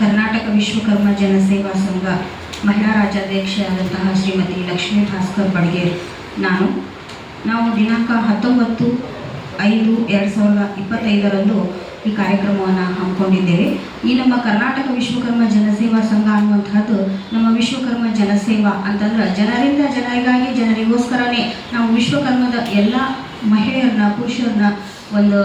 ಕರ್ನಾಟಕ ವಿಶ್ವಕರ್ಮ ಜನಸೇವಾ ಸಂಘ ಮಹಿಳಾ ರಾಜ್ಯಾಧ್ಯಕ್ಷೆಯಾದಂತಹ ಶ್ರೀಮತಿ ಲಕ್ಷ್ಮೀ ಭಾಸ್ಕರ್ ಬಡ್ಗೇರ್. ನಾನು, ನಾವು ದಿನಾಂಕ ಹತ್ತೊಂಬತ್ತು ಐದು ಎರಡು ಸಾವಿರದ ಇಪ್ಪತ್ತೈದರಂದು ಈ ಕಾರ್ಯಕ್ರಮವನ್ನು ಹಮ್ಮಿಕೊಂಡಿದ್ದೇವೆ. ಈ ನಮ್ಮ ಕರ್ನಾಟಕ ವಿಶ್ವಕರ್ಮ ಜನಸೇವಾ ಸಂಘ ಅನ್ನುವಂತಹದ್ದು ನಮ್ಮ ವಿಶ್ವಕರ್ಮ ಜನಸೇವಾ ಅಂತಂದ್ರೆ ಜನರಿಂದ ಜನರಿಗಾಗಿ ಜನರಿಗೋಸ್ಕರನೇ ನಾವು ವಿಶ್ವಕರ್ಮದ ಎಲ್ಲ ಮಹಿಳೆಯರನ್ನ, ಪುರುಷರನ್ನ ಒಂದು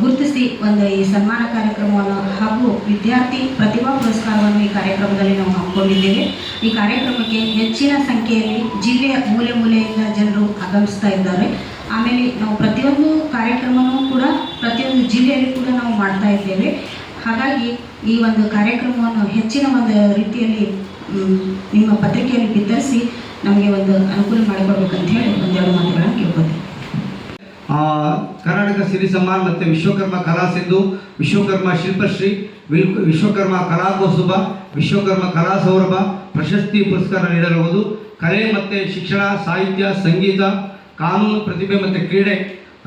ಗುರುತಿಸಿ ಒಂದು ಈ ಸನ್ಮಾನ ಕಾರ್ಯಕ್ರಮವನ್ನು ಹಾಗೂ ವಿದ್ಯಾರ್ಥಿ ಪ್ರತಿಭಾ ಪುರಸ್ಕಾರವನ್ನು ಈ ಕಾರ್ಯಕ್ರಮದಲ್ಲಿ ನಾವು ಹಮ್ಮಿಕೊಂಡಿದ್ದೇವೆ ಈ ಕಾರ್ಯಕ್ರಮಕ್ಕೆ ಹೆಚ್ಚಿನ ಸಂಖ್ಯೆಯಲ್ಲಿ ಜಿಲ್ಲೆಯ ಮೂಲೆ ಮೂಲೆಯಿಂದ ಜನರು ಆಗಮಿಸ್ತಾ ಇದ್ದಾರೆ. ಆಮೇಲೆ ನಾವು ಪ್ರತಿಯೊಂದು ಕಾರ್ಯಕ್ರಮವೂ ಕೂಡ ಪ್ರತಿಯೊಂದು ಜಿಲ್ಲೆಯಲ್ಲಿ ಕೂಡ ನಾವು ಮಾಡ್ತಾ ಇದ್ದೇವೆ. ಹಾಗಾಗಿ ಈ ಒಂದು ಕಾರ್ಯಕ್ರಮವನ್ನು ಹೆಚ್ಚಿನ ಒಂದು ರೀತಿಯಲ್ಲಿ ನಿಮ್ಮ ಪತ್ರಿಕೆಯಲ್ಲಿ ಬಿತ್ತರಿಸಿ ನಮಗೆ ಒಂದು ಅನುಕೂಲ ಮಾಡಿಕೊಡ್ಬೇಕಂತ ಹೇಳಿ ಒಂದೆರಡು ಮಾತುಗಳನ್ನು ಆ, ಕರ್ನಾಟಕ ಸಿರಿ ಸಮ್ಮಾನ್ ಮತ್ತು ವಿಶ್ವಕರ್ಮ ಕಲಾ ಸಿಂಧು ವಿಶ್ವಕರ್ಮ ಶಿಲ್ಪಶ್ರೀ ವಿಶ್ವಕರ್ಮ ಕಲಾಕೋತ್ಸವ, ವಿಶ್ವಕರ್ಮ ಕಲಾ ಸೌರಭ, ಪ್ರಶಸ್ತಿ ಪುರಸ್ಕಾರ ನೀಡಲಾಗುವುದು. ಕಲೆ ಮತ್ತು ಶಿಕ್ಷಣ, ಸಾಹಿತ್ಯ, ಸಂಗೀತ, ಕಾನೂನು ಪ್ರತಿಭೆ ಮತ್ತು ಕ್ರೀಡೆ,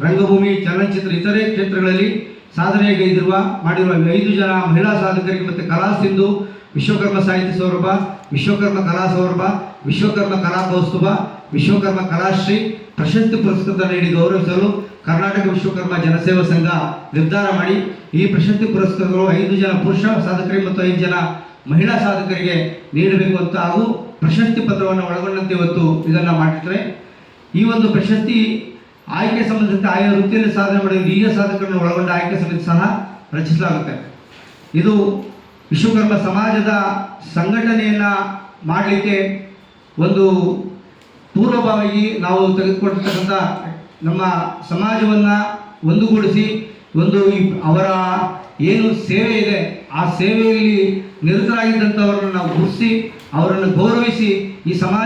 ರಂಗಭೂಮಿ, ಚಲನಚಿತ್ರ, ಇತರೆ ಕ್ಷೇತ್ರಗಳಲ್ಲಿ ಸಾಧನೆಗೈದಿರುವ ಮಾಡಿರುವ ಐದು ಜನ ಮಹಿಳಾ ಸಾಧಕರಿಗೆ ಮತ್ತು ಕಲಾ ಸಿಂಧು ವಿಶ್ವಕರ್ಮ ಸಾಹಿತ್ಯ ಸೌರಭ, ವಿಶ್ವಕರ್ಮ ಕಲಾ ಸೌರಭ ವಿಶ್ವಕರ್ಮ ಕಲಾ ಕೌಸ್ತುಭ ವಿಶ್ವಕರ್ಮ ಕಲಾಶ್ರೀ ಪ್ರಶಸ್ತಿ ಪುರಸ್ಕೃತ ನೀಡಿ ಗೌರವಿಸಲು ಕರ್ನಾಟಕ ವಿಶ್ವಕರ್ಮ ಜನಸೇವಾ ಸಂಘ ನಿರ್ಧಾರ ಮಾಡಿ. ಈ ಪ್ರಶಸ್ತಿ ಪುರಸ್ಕೃತರು ಐದು ಜನ ಪುರುಷ ಸಾಧಕರಿಗೆ ಮತ್ತು ಐದು ಜನ ಮಹಿಳಾ ಸಾಧಕರಿಗೆ ನೀಡಬೇಕು ಅಂತ ಹಾಗೂ ಪ್ರಶಸ್ತಿ ಪತ್ರವನ್ನು ಒಳಗೊಂಡಂತೆ ಇವತ್ತು ಇದನ್ನು ಮಾಡಿರ್ತಾರೆ. ಈ ಒಂದು ಪ್ರಶಸ್ತಿ ಆಯ್ಕೆ ಸಂಬಂಧಿಸಿದ ಆಯಾ ವೃತ್ತಿಯಲ್ಲಿ ಸಾಧನೆ ಮಾಡಿದ ಹಿರಿಯ ಸಾಧಕರನ್ನು ಒಳಗೊಂಡ ಆಯ್ಕೆ ಸಮಿತಿ ಸಹ ರಚಿಸಲಾಗುತ್ತೆ. ಇದು ವಿಶ್ವಕರ್ಮ ಸಮಾಜದ ಸಂಘಟನೆಯನ್ನು ಮಾಡಲಿಕ್ಕೆ ಒಂದು ಪೂರ್ವಭಾವಿ ನಾವು ತೆಗೆದುಕೊಂಡಿರ್ತಕ್ಕಂಥ ನಮ್ಮ ಸಮಾಜವನ್ನು ಒಂದುಗೂಡಿಸಿ, ಒಂದು ಅವರ ಏನು ಸೇವೆ ಇದೆ, ಆ ಸೇವೆಯಲ್ಲಿ ನಿರತರಾಗಿದ್ದಂಥವರನ್ನು ನಾವು ಗುರುತಿಸಿ, ಅವರನ್ನು ಗೌರವಿಸಿ ಈ ಸಮಾಜ